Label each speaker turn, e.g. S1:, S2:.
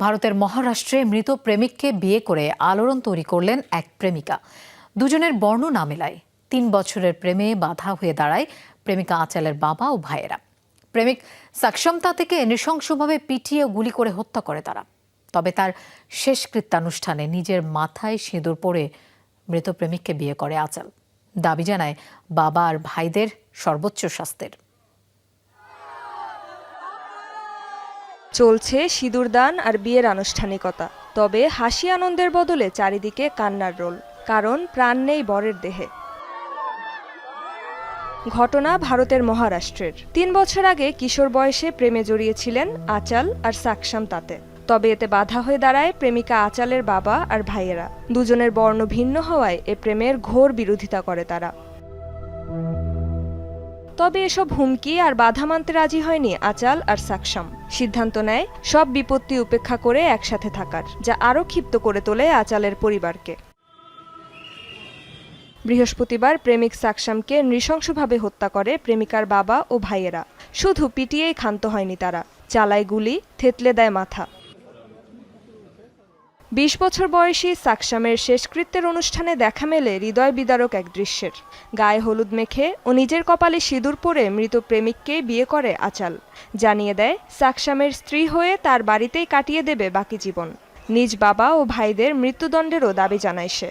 S1: ভারতের মহারাষ্ট্রে মৃত প্রেমিককে বিয়ে করে আলোড়ন তৈরি করলেন এক প্রেমিকা। দুজনের বর্ণ না মেলায়। তিন বছরের প্রেমে বাধা হয়ে দাঁড়ায় প্রেমিকা আঁচালের বাবা ও ভাইয়েরা। প্রেমিক সাক্ষমতা থেকে নৃশংসভাবে পিটিয়ে গুলি করে হত্যা করে তারা। তবে তার শেষকৃত্যানুষ্ঠানে নিজের মাথায় সিঁদুর পরে মৃত প্রেমিককে বিয়ে করে আঁচাল। দাবি জানায় বাবা আর ভাইদের সর্বোচ্চ শাস্তির।
S2: চলছে সিঁদুরদান আর বিয়ের আনুষ্ঠানিকতা। তবে হাসি আনন্দের বদলে চারিদিকে কান্নার রোল, কারণ প্রাণ নেই বরের দেহে। ঘটনা ভারতের মহারাষ্ট্রের। তিন বছর আগে কিশোর বয়সে প্রেমে জড়িয়েছিলেন আচাল আর সাকসাম তাতে। তবে এতে বাধা হয়ে দাঁড়ায় প্রেমিকা আচালের বাবা আর ভাইয়েরা। দুজনের বর্ণ ভিন্ন হওয়ায় এ প্রেমের ঘোর বিরোধিতা করে তারা। তবে এসব হুমকি আর বাধা মানতে রাজি হয়নি আচাল আর সাকসাম। সিদ্ধান্ত নেয়, সব বিপত্তি উপেক্ষা করে একসাথে থাকার, যা আরও ক্ষিপ্ত করে তোলে আচালের পরিবারকে। বৃহস্পতিবার প্রেমিক সাকসামকে নৃশংসভাবে হত্যা করে প্রেমিকার বাবা ও ভাইয়েরা। শুধু পিটিয়েই ক্ষান্ত হয়নি তারা। চালায় গুলি, থেতলে দেয় মাথা। বিশ বছর বয়সী সাকসামের শেষকৃত্যের অনুষ্ঠানে দেখা মেলে হৃদয় বিদারক এক দৃশ্যের। গায়ে হলুদ মেখে ও নিজের কপালে সিঁদুর পরে মৃত প্রেমিককে বিয়ে করে আচাল। জানিয়ে দেয় সাকসামের স্ত্রী হয়ে তার বাড়িতেই কাটিয়ে দেবে বাকি জীবন। নিজ বাবা ও ভাইদের মৃত্যুদণ্ডেরও দাবি জানায় সে।